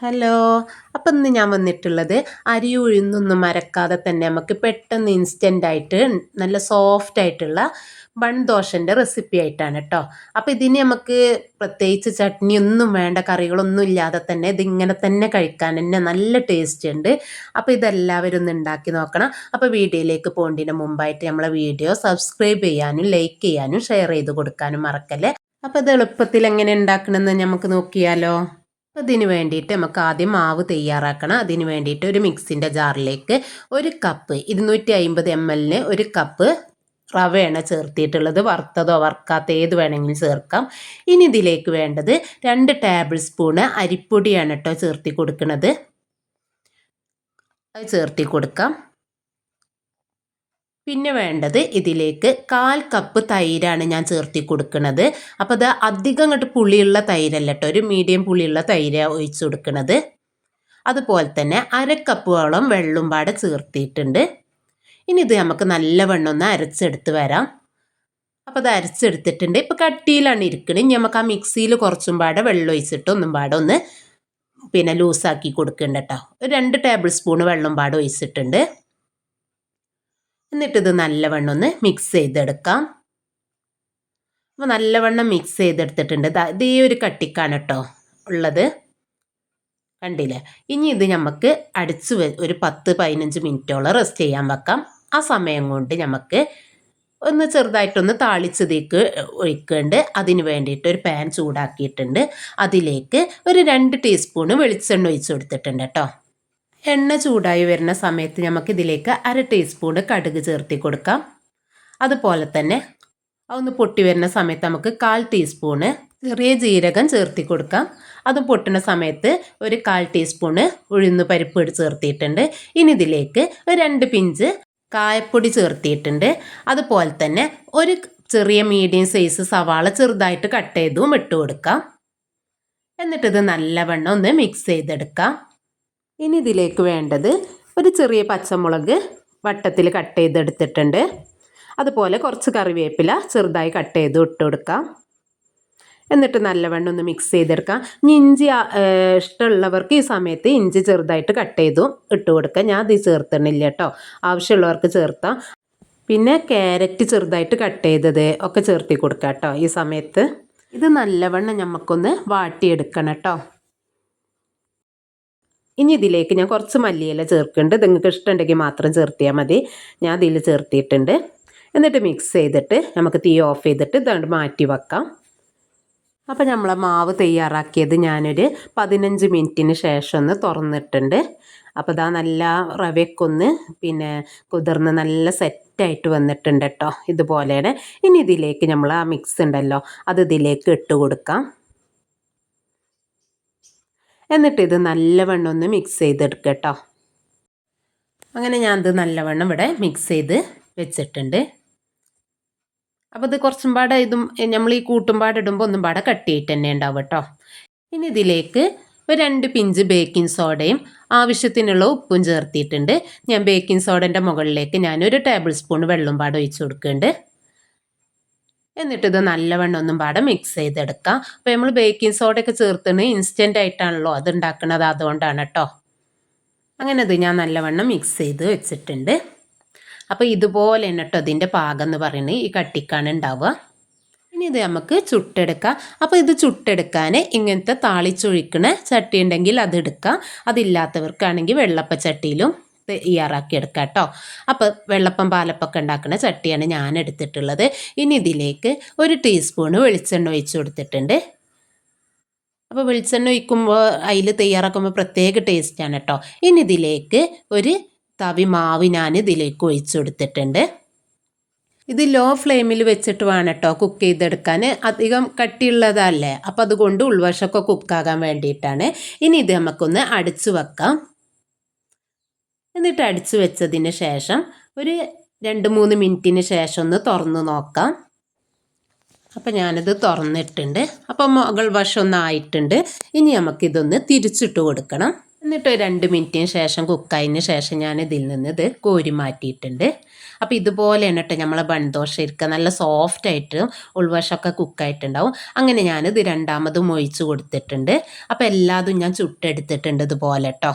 Hello അപ്പം ഇന്ന് ഞാൻ വന്നിട്ടുള്ളത് അരി ഉഴുന്നൊന്നും മരക്കാതെ തന്നെ നമുക്ക് പെട്ടെന്ന് ഇൻസ്റ്റന്റ് ആയിട്ട് നല്ല സോഫ്റ്റ് ആയിട്ടുള്ള ബൺ ദോശന്റെ റെസിപ്പി ആയിട്ടാണ് കേട്ടോ അപ്പോൾ ഇതിന് നമുക്ക് പ്രത്യേകിച്ച് ചട്നി ഒന്നും വേണ്ട കറികളൊന്നും ഇല്ലാതെ തന്നെ ഇതിങ്ങനെ തന്നെ കഴിക്കാൻ തന്നെ നല്ല ടേസ്റ്റ് ഉണ്ട്. അപ്പോൾ ഇതെല്ലാവരും ഒന്ന് ഉണ്ടാക്കി നോക്കണം. അപ്പോൾ വീഡിയോയിലേക്ക് പോകേണ്ടതിന് മുമ്പായിട്ട് നമ്മളെ വീഡിയോ സബ്സ്ക്രൈബ് ചെയ്യാനും ലൈക്ക് ചെയ്യാനും ഷെയർ ചെയ്ത് കൊടുക്കാനും മറക്കല്ലേ? അപ്പോൾ ഇത് എളുപ്പത്തിൽ എങ്ങനെ ഉണ്ടാക്കണമെന്ന് നമുക്ക് നോക്കിയാലോ. അതിന് വേണ്ടിയിട്ട് നമുക്ക് ആദ്യം മാവ് തയ്യാറാക്കണം. അതിന് വേണ്ടിയിട്ട് ഒരു മിക്സിന്റെ ജാറിലേക്ക് ഒരു കപ്പ് ഇരുന്നൂറ്റി അമ്പത് എം എല്ലിന് ഒരു കപ്പ് റവയാണ് ചേർത്തിട്ടുള്ളത് വറുത്തതോ വറുക്കാത്ത ഏത് വേണമെങ്കിലും ചേർക്കാം. ഇനി ഇതിലേക്ക് വേണ്ടത് രണ്ട് ടേബിൾ സ്പൂണ് അരിപ്പൊടിയാണ് കേട്ടോ ചേർത്തി കൊടുക്കുന്നത്. അത് ചേർത്തി കൊടുക്കാം. പിന്നെ വേണ്ടത് ഇതിലേക്ക് കാൽ കപ്പ് തൈരാണ് ഞാൻ ചേർത്തി കൊടുക്കുന്നത് അപ്പോൾ അത് അധികം അങ്ങോട്ട് പുളിയുള്ള തൈരല്ല കേട്ടോ ഒരു മീഡിയം പുളിയുള്ള തൈര് ഒഴിച്ചു കൊടുക്കുന്നത് അതുപോലെ തന്നെ അരക്കപ്പോളം വെള്ളം പാടെ ചേർത്തിയിട്ടുണ്ട്. ഇനി ഇത് നമുക്ക് നല്ലവണ്ണം ഒന്ന് അരച്ചെടുത്ത് വരാം. അപ്പോൾ അത് അരച്ചെടുത്തിട്ടുണ്ട്. ഇപ്പോൾ കട്ടിയിലാണ് ഇരിക്കുന്നത് ഇനി നമുക്ക് ആ മിക്സിയിൽ കുറച്ചും പാടെ വെള്ളം ഒഴിച്ചിട്ട് ഒന്നും പാടെ ഒന്ന് പിന്നെ ലൂസാക്കി കൊടുക്കുന്നുണ്ട് കേട്ടോ ഒരു രണ്ട് ടേബിൾ സ്പൂൺ വെള്ളം പാടെ ഒഴിച്ചിട്ടുണ്ട്. എന്നിട്ടിത് നല്ലവണ്ണം ഒന്ന് മിക്സ് ചെയ്തെടുക്കാം. അപ്പോൾ നല്ലവണ്ണം മിക്സ് ചെയ്തെടുത്തിട്ടുണ്ട്. ഇതേ ഒരു കട്ടിക്കാണ് കേട്ടോ ഉള്ളത്. കണ്ടില്ലേ? ഇനി ഇത് നമുക്ക് അടിച്ച് ഒരു പത്ത് പതിനഞ്ച് മിനിറ്റോളം റെസ്റ്റ് ചെയ്യാൻ വെക്കാം. ആ സമയം കൊണ്ട് നമുക്ക് ഒന്ന് ചെറുതായിട്ടൊന്ന് താളിച്ചതേക്ക് ഒഴിക്കുന്നുണ്ട് അതിന് വേണ്ടിയിട്ട് ഒരു പാൻ ചൂടാക്കിയിട്ടുണ്ട്. അതിലേക്ക് ഒരു രണ്ട് ടീസ്പൂണ് വെളിച്ചെണ്ണ ഒഴിച്ച് കൊടുത്തിട്ടുണ്ട് കേട്ടോ. എണ്ണ ചൂടായി വരുന്ന സമയത്ത് നമുക്ക് ഇതിലേക്ക് അര ടീസ്പൂൺ കടുക് ചേർത്തി കൊടുക്കാം. അതുപോലെ തന്നെ അതൊന്ന് പൊട്ടി വരുന്ന സമയത്ത് നമുക്ക് കാൽ ടീസ്പൂണ് ചെറിയ ജീരകം ചേർത്തി കൊടുക്കാം. അത് പൊട്ടുന്ന സമയത്ത് ഒരു കാൽ ടീസ്പൂണ് ഉഴുന്ന് പരിപ്പ് ചേർത്തിയിട്ടുണ്ട്. ഇനി ഇതിലേക്ക് രണ്ട് പിഞ്ച് കായപ്പൊടി ചേർത്തിയിട്ടുണ്ട്. അതുപോലെ തന്നെ ഒരു ചെറിയ മീഡിയം സൈസ് സവാള ചെറുതായിട്ട് കട്ട് ചെയ്തും ഇട്ട് കൊടുക്കാം. എന്നിട്ടിത് നല്ലവണ്ണം ഒന്ന് മിക്സ് ചെയ്തെടുക്കാം. ഇനി ഇതിലേക്ക് വേണ്ടത് ഒരു ചെറിയ പച്ചമുളക് വട്ടത്തിൽ കട്ട് ചെയ്തെടുത്തിട്ടുണ്ട്. അതുപോലെ കുറച്ച് കറിവേപ്പില ചെറുതായി കട്ട് ചെയ്ത് ഇട്ട് കൊടുക്കാം. എന്നിട്ട് നല്ലവണ്ണം ഒന്ന് മിക്സ് ചെയ്തെടുക്കാം. ഇനി ഇഞ്ചി ഇഷ്ടമുള്ളവർക്ക് ഈ സമയത്ത് ഇഞ്ചി ചെറുതായിട്ട് കട്ട് ചെയ്തു ഇട്ട് കൊടുക്കാം. ഞാൻ അത് ചേർത്തണില്ല കേട്ടോ. ആവശ്യമുള്ളവർക്ക് ചേർത്താം. പിന്നെ ക്യാരറ്റ് ചെറുതായിട്ട് കട്ട് ചെയ്തത് ഒക്കെ ചേർത്തി കൊടുക്കാം കേട്ടോ ഈ സമയത്ത്. ഇത് നല്ലവണ്ണം നമുക്കൊന്ന് വാട്ടിയെടുക്കണം കേട്ടോ. ഇനി ഇതിലേക്ക് ഞാൻ കുറച്ച് മല്ലിയില ചേർക്കുന്നുണ്ട്. നിങ്ങൾക്ക് ഇഷ്ടമുണ്ടെങ്കിൽ മാത്രം ചേർത്തിയാൽ മതി. ഞാൻ അതിൽ ചേർത്തിയിട്ടുണ്ട്. എന്നിട്ട് മിക്സ് ചെയ്തിട്ട് നമുക്ക് തീ ഓഫ് ചെയ്തിട്ട് ഇതുകൊണ്ട് മാറ്റി വെക്കാം. അപ്പോൾ നമ്മളെ മാവ് തയ്യാറാക്കിയത് ഞാനൊരു പതിനഞ്ച് മിനിറ്റിന് ശേഷം ഒന്ന് തുറന്നിട്ടുണ്ട്. അപ്പോൾ ഇതാ നല്ല റവയ്ക്കൊന്ന് പിന്നെ കുതിർന്ന് നല്ല സെറ്റായിട്ട് വന്നിട്ടുണ്ട് കേട്ടോ ഇതുപോലെയാണ്. ഇനി ഇതിലേക്ക് നമ്മൾ ആ മിക്സ് ഉണ്ടല്ലോ അത് ഇതിലേക്ക് ഇട്ട് കൊടുക്കാം. എന്നിട്ട് ഇത് നല്ലവണ്ണം ഒന്ന് മിക്സ് ചെയ്തെടുക്കുക കേട്ടോ അങ്ങനെ ഞാൻ ഇത് നല്ലവണ്ണം ഇവിടെ മിക്സ് ചെയ്ത് വെച്ചിട്ടുണ്ട്. അപ്പോൾ ഇത് കുറച്ചും പാടെ ഇതും നമ്മൾ ഈ കൂട്ടുംപാട് ഇടുമ്പോൾ ഒന്നും പാടെ കട്ടിയിട്ട് തന്നെ ഉണ്ടാവും കേട്ടോ ഇനി ഇതിലേക്ക് ഒരു രണ്ട് പിഞ്ച് ബേക്കിംഗ് സോഡയും ആവശ്യത്തിനുള്ള ഉപ്പും ചേർത്തിയിട്ടുണ്ട്. ഞാൻ ബേക്കിംഗ് സോഡന്റെ മുകളിലേക്ക് ഞാനൊരു ടേബിൾ സ്പൂൺ വെള്ളം പാടെ ഒഴിച്ച് കൊടുക്കുന്നുണ്ട്. എന്നിട്ടിത് നല്ലവണ്ണം ഒന്നും പാടെ മിക്സ് ചെയ്തെടുക്കുക അപ്പോൾ നമ്മൾ ബേക്കിംഗ് സോഡയൊക്കെ ചേർത്തിന് ഇൻസ്റ്റന്റ് ആയിട്ടാണല്ലോ അത് ഉണ്ടാക്കുന്നത് അതുകൊണ്ടാണ് കേട്ടോ അങ്ങനെ അത് ഞാൻ നല്ലവണ്ണം മിക്സ് ചെയ്ത് വെച്ചിട്ടുണ്ട്. അപ്പോൾ ഇതുപോലെ തന്നെ കേട്ടോ ഇതിന്റെ പാകം എന്ന് പറയുന്നത് ഈ കട്ടിക്കാണ് ഉണ്ടാവുക. ഇനി ഇത് നമുക്ക് ചുട്ടെടുക്കാം. അപ്പോൾ ഇത് ചുട്ടെടുക്കാൻ ഇങ്ങനത്തെ താളിച്ചൊഴിക്കണ ചട്ടി ഉണ്ടെങ്കിൽ അതെടുക്കാം അതില്ലാത്തവർക്കാണെങ്കിൽ വെള്ളപ്പ ചട്ടിയിലും തയ്യാറാക്കി എടുക്കാം കേട്ടോ. അപ്പോൾ വെള്ളപ്പം പാലപ്പൊക്കെ ഉണ്ടാക്കുന്ന ചട്ടിയാണ് ഞാൻ എടുത്തിട്ടുള്ളത്. ഇനി ഇതിലേക്ക് ഒരു ടീസ്പൂണ് വെളിച്ചെണ്ണ ഒഴിച്ചു കൊടുത്തിട്ടുണ്ട്. അപ്പോൾ വെളിച്ചെണ്ണ ഒഴിക്കുമ്പോൾ അതിൽ തയ്യാറാക്കുമ്പോൾ പ്രത്യേക ടേസ്റ്റാണ് കേട്ടോ. ഇനി ഇതിലേക്ക് ഒരു തവി മാവ് ഞാൻ ഇതിലേക്ക് ഒഴിച്ചു കൊടുത്തിട്ടുണ്ട്. ഇത് ലോ ഫ്ലെയിമിൽ വെച്ചിട്ട് വേണം കേട്ടോ കുക്ക് ചെയ്തെടുക്കാൻ. അധികം കട്ടിയുള്ളതല്ലേ? അപ്പോൾ അതുകൊണ്ട് ഉൾവശമൊക്കെ കുക്കാകാൻ വേണ്ടിയിട്ടാണ്. ഇനി ഇത് നമുക്കൊന്ന് അടിച്ചു വെക്കാം. എന്നിട്ട് അടിച്ചു വെച്ചതിന് ശേഷം ഒരു രണ്ട് മൂന്ന് മിനിറ്റിന് ശേഷം ഒന്ന് തുറന്ന് നോക്കാം. അപ്പം ഞാനിത് തുറന്നിട്ടുണ്ട്. അപ്പം മുകൾ വശം ഒന്ന് ആയിട്ടുണ്ട്. ഇനി നമുക്കിതൊന്ന് തിരിച്ചിട്ട് കൊടുക്കണം. എന്നിട്ട് രണ്ട് മിനിറ്റിന് ശേഷം കുക്കായതിന് ശേഷം ഞാൻ ഇതിൽ നിന്ന് ഇത് കോരി മാറ്റിയിട്ടുണ്ട്. അപ്പോൾ ഇതുപോലെയാണ് കേട്ടോ നമ്മളെ ബൺദോശ ഇരിക്കുക നല്ല സോഫ്റ്റ് ആയിട്ട് ഉൾവശമൊക്കെ കുക്കായിട്ടുണ്ടാവും അങ്ങനെ ഞാനിത് രണ്ടാമതും ഒഴിച്ച് കൊടുത്തിട്ടുണ്ട്. അപ്പോൾ എല്ലാതും ഞാൻ ചുട്ടെടുത്തിട്ടുണ്ട് ഇതുപോലെ കേട്ടോ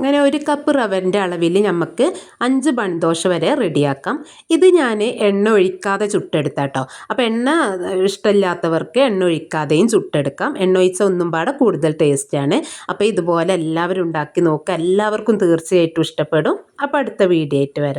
അങ്ങനെ ഒരു കപ്പ് റവന്റെ അളവിൽ നമുക്ക് അഞ്ച് ബൺദോശ വരെ റെഡിയാക്കാം ഇത് ഞാൻ എണ്ണ ഒഴിക്കാതെ ചുട്ടെടുത്താട്ടോ അപ്പോൾ എണ്ണ ഇഷ്ടമില്ലാത്തവർക്ക് എണ്ണ ഒഴിക്കാതെയും ചുട്ടെടുക്കാം. എണ്ണ ഒഴിച്ച ഒന്നും പാടെ കൂടുതൽ ടേസ്റ്റാണ് അപ്പോൾ ഇതുപോലെ എല്ലാവരും ഉണ്ടാക്കി നോക്കുക എല്ലാവർക്കും തീർച്ചയായിട്ടും ഇഷ്ടപ്പെടും. അപ്പോൾ അടുത്ത വീഡിയോ ആയിട്ട് വരാം.